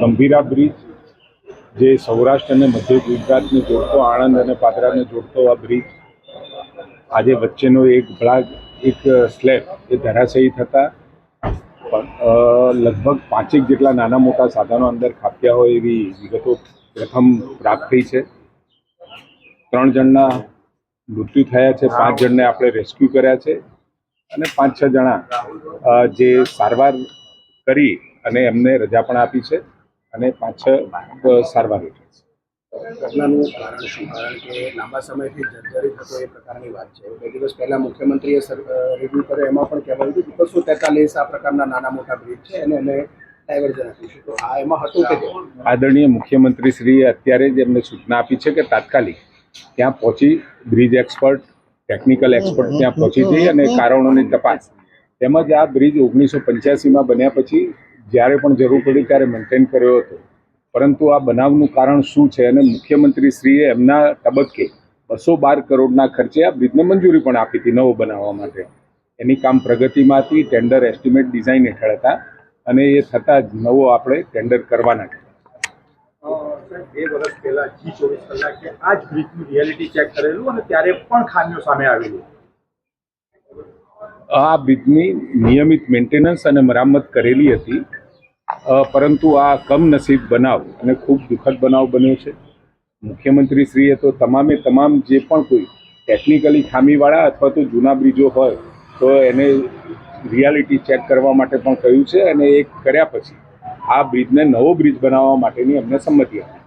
Gambhira bridge, જે સૌરાષ્ટ્ર અને મધ્ય ગુજરાતને જોડતો, આણંદ અને પાદરાને જોડતો આ બ્રિજ, આજે વચ્ચેનો એક ભાગ, એક સ્લેબ એ ધરાશયી થતા લગભગ પાંચેક જેટલા નાના મોટા સાધનો અંદર ખાપ્યા હોય એવી વિગતો પ્રથમ પ્રાપ્ત થઈ છે. ત્રણ જણના મૃત્યુ થયા છે, પાંચ જણને આપણે રેસ્ક્યુ કર્યા છે અને પાંચ છ જણા જે સારવાર કરી અને એમને રજા પણ આપી છે અને પાંચ છ સારવાર હેઠળ છે. ઘટનાનું કારણ શું? કારણ કે લાંબા સમયથી જર્જરિત હતો એ પ્રકારની વાત છે. બે દિવસ પહેલા મુખ્યમંત્રીએ રિવ્યુ કર્યો. એમાં પણ કહેવાયું હતું કે બસો તેતાલીસ આ પ્રકારના નાના મોટા બ્રિજ છે અને એને ડાયવર્ઝન આપીશું. તો આ એમાં હતું કે આદરણીય મુખ્યમંત્રી શ્રીએ અત્યારે જ એમને સૂચના આપી છે કે તાત્કાલિક ત્યાં પહોંચી બ્રિજ એક્સપર્ટ ટેકનિકલ એક્સપર્ટ ત્યાં પહોંચી જઈ અને કારણોની તપાસ તેમજ આ બ્રિજ ઓગણીસો પંચ્યાસીમાં બન્યા પછી જ્યારે પણ જરૂર પડી ત્યારે મેન્ટેન કર્યો હતો. પરંતુ આ બનાવનું કારણ શું છે અને મુખ્યમંત્રીશ્રીએ એમના તબક્કે બસો બાર કરોડના ખર્ચે આ બ્રિજને મંજૂરી પણ આપી હતી નવો બનાવવા માટે. એની કામ પ્રગતિમાં હતી ટેન્ડર એસ્ટિમેટ ડિઝાઇન હેઠળ હતા અને એ થતાં જ નવો આપણે ટેન્ડર કરવાના છે. બે વર્ષ પહેલા જી ચોવીસ કલાકે આ જ બ્રિજનું રિયાલિટી ચેક કરેલું અને ત્યારે પણ ખામીઓ સામે આવેલી. આ બ્રિજની નિયમિત મેન્ટેનન્સ અને મરામત કરેલી હતી. પરંતુ આ કમનસીબ બનાવ અને ખૂબ દુઃખદ બનાવ બન્યો છે. મુખ્યમંત્રીશ્રીએ તો તમામે તમામ જે પણ કોઈ ટેકનિકલી ખામીવાળા અથવા તો જૂના બ્રિજો હોય, તો એને રિયાલિટી ચેક કરવા માટે પણ કહ્યું છે અને એ કર્યા પછી આ બ્રિજને નવો બ્રિજ બનાવવા માટેની અમને સંમતિ આપી.